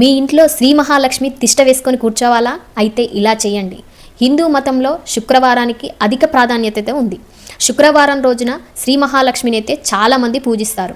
మీ ఇంట్లో శ్రీ మహాలక్ష్మి తిష్ట వేసుకొని కూర్చోవాలా? అయితే ఇలా చేయండి. హిందూ మతంలో శుక్రవారానికి అధిక ప్రాధాన్యత ఉంది. శుక్రవారం రోజున శ్రీ మహాలక్ష్మిని అయితే చాలామంది పూజిస్తారు.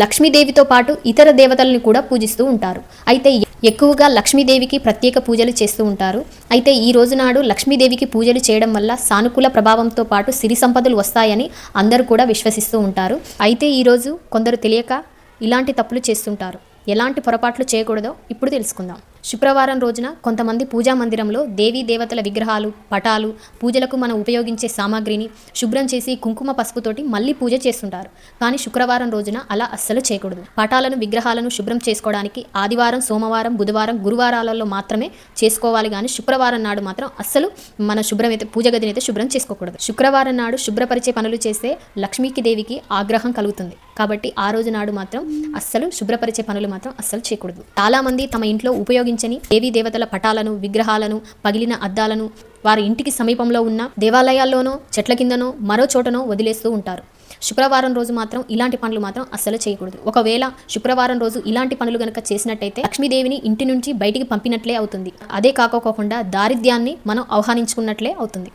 లక్ష్మీదేవితో పాటు ఇతర దేవతలను కూడా పూజిస్తూ ఉంటారు. అయితే ఎక్కువగా లక్ష్మీదేవికి ప్రత్యేక పూజలు చేస్తూ ఉంటారు. అయితే ఈ రోజు నాడు లక్ష్మీదేవికి పూజలు చేయడం వల్ల సానుకూల ప్రభావంతో పాటు సిరి సంపదలు వస్తాయని అందరూ కూడా విశ్వసిస్తూ ఉంటారు. అయితే ఈరోజు కొందరు తెలియక ఇలాంటి తప్పులు చేస్తుంటారు. ఎలాంటి పొరపాట్లు చేయకూడదో ఇప్పుడు తెలుసుకుందాం. శుక్రవారం రోజున కొంతమంది పూజా మందిరంలో దేవీ దేవతల విగ్రహాలు పటాలు పూజలకు మనం ఉపయోగించే సామాగ్రిని శుభ్రం చేసి కుంకుమ పసుపుతోటి మళ్ళీ పూజ చేస్తుంటారు. కానీ శుక్రవారం రోజున అలా అస్సలు చేయకూడదు. పటాలను విగ్రహాలను శుభ్రం చేసుకోవడానికి ఆదివారం సోమవారం బుధవారం గురువారాలలో మాత్రమే చేసుకోవాలి. కానీ శుక్రవారం నాడు మాత్రం అస్సలు మన శుభ్రం అయితే పూజ గదిని అయితే శుభ్రం చేసుకోకూడదు. శుక్రవారం నాడు శుభ్రపరిచే పనులు చేస్తే లక్ష్మీకి దేవికి ఆగ్రహం కలుగుతుంది. కాబట్టి ఆ రోజు నాడు మాత్రం అస్సలు శుభ్రపరిచే పనులు మాత్రం అస్సలు చేయకూడదు. చాలామంది తమ ఇంట్లో ఉపయోగించని దేవీ దేవతల పటాలను విగ్రహాలను పగిలిన అద్దాలను వారి ఇంటికి సమీపంలో ఉన్న దేవాలయాల్లోనో చెట్ల కిందనో మరో చోటనో వదిలేస్తూ ఉంటారు. శుక్రవారం రోజు మాత్రం ఇలాంటి పనులు మాత్రం అస్సలు చేయకూడదు. ఒకవేళ శుక్రవారం రోజు ఇలాంటి పనులు గనక చేసినట్టయితే లక్ష్మీదేవిని ఇంటి నుంచి బయటికి పంపినట్లే అవుతుంది. అదే కాకోకుండా దారిద్ర్యాన్ని మనం ఆహ్వానించుకున్నట్లే అవుతుంది.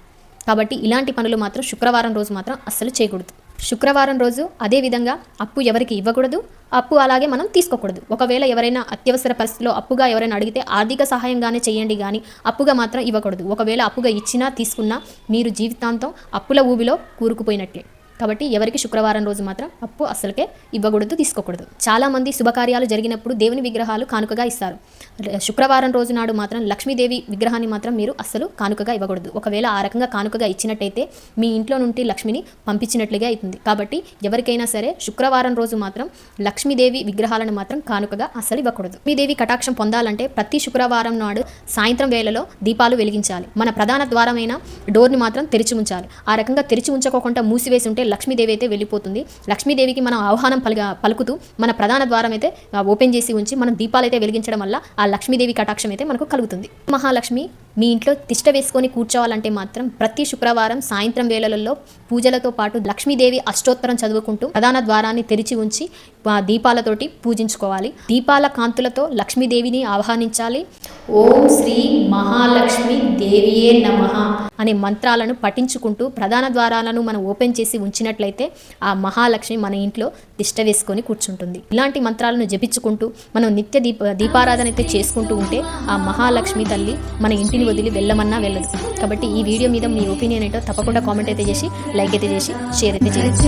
కాబట్టి ఇలాంటి పనులు మాత్రం శుక్రవారం రోజు మాత్రం అస్సలు చేయకూడదు. శుక్రవారం రోజు అదే విధంగా అప్పు ఎవరికి ఇవ్వకూడదు అప్పు అలాగే మనం తీసుకోకూడదు. ఒకవేళ ఎవరైనా అత్యవసర పరిస్థితిలో అప్పుగా ఎవరైనా అడిగితే ఆర్థిక సహాయంగానే చేయండి కానీ అప్పుగా మాత్రం ఇవ్వకూడదు. ఒకవేళ అప్పుగా ఇచ్చినా తీసుకున్నా మీరు జీవితాంతం అప్పుల ఊబిలో కూరుకుపోయినట్లే. కాబట్టి ఎవరికి శుక్రవారం రోజు మాత్రం అప్పు అస్సలకే ఇవ్వకూడదు తీసుకోకూడదు. చాలా మంది శుభకార్యాలు జరిగినప్పుడు దేవుని విగ్రహాలు కానుకగా ఇస్తారు. శుక్రవారం రోజు నాడు మాత్రం లక్ష్మీదేవి విగ్రహాన్ని మాత్రం మీరు అస్సలు కానుకగా ఇవ్వకూడదు. ఒకవేళ ఆ రకంగా కానుకగా ఇచ్చినట్టయితే మీ ఇంట్లో నుండి లక్ష్మిని పంపించినట్లుగా అవుతుంది. కాబట్టి ఎవరికైనా సరే శుక్రవారం రోజు మాత్రం లక్ష్మీదేవి విగ్రహాలను మాత్రం కానుకగా అస్సలు ఇవ్వకూడదు. లక్ష్మీదేవి కటాక్షం పొందాలంటే ప్రతి శుక్రవారం నాడు సాయంత్రం వేళలో దీపాలు వెలిగించాలి. మన ప్రధాన ద్వారమైన డోర్ని మాత్రం తెరిచి ఉంచాలి. ఆ రకంగా తెరిచి ఉంచకోకుండా మూసివేసి ఉంటే లక్ష్మీదేవి అయితే వెళ్ళిపోతుంది. లక్ష్మీదేవికి మనం ఆహ్వానం పలుగా పలుకుతూ మన ప్రధాన ద్వారం అయితే ఓపెన్ చేసి ఉంచి మనం దీపాలు అయితే వెలిగించడం వల్ల ఆ లక్ష్మీదేవి కటాక్షం అయితే మనకు కలుగుతుంది. మహాలక్ష్మి మీ ఇంట్లో తిష్ట వేసుకొని కూర్చోవాలంటే మాత్రం ప్రతి శుక్రవారం సాయంత్రం వేళలలో పూజలతో పాటు లక్ష్మీదేవి అష్టోత్తరం చదువుకుంటూ ప్రధాన ద్వారాన్ని తెరిచి ఉంచి ఆ దీపాలతోటి పూజించుకోవాలి. దీపాల కాంతులతో లక్ష్మీదేవిని ఆహ్వానించాలి. ఓం శ్రీ మహాలక్ష్మి దేవియే నమ అనే మంత్రాలను పఠించుకుంటూ ప్రధాన ద్వారాలను మనం ఓపెన్ చేసి ఉంచినట్లయితే ఆ మహాలక్ష్మి మన ఇంట్లో తిష్ట వేసుకొని కూర్చుంటుంది. ఇలాంటి మంత్రాలను జపించుకుంటూ మనం నిత్య దీప దీపారాధన అయితే చేసుకుంటూ ఉంటే ఆ మహాలక్ష్మి తల్లి మన ఇంటిని వదిలి వెళ్ళమన్నా వెళ్ళదు. కాబట్టి ఈ వీడియో మీద మీ ఒపీనియన్ ఏంటో తప్పకుండా కామెంట్ అయితే చేసి లైక్ అయితే చేసి షేర్ అయితే చేయండి.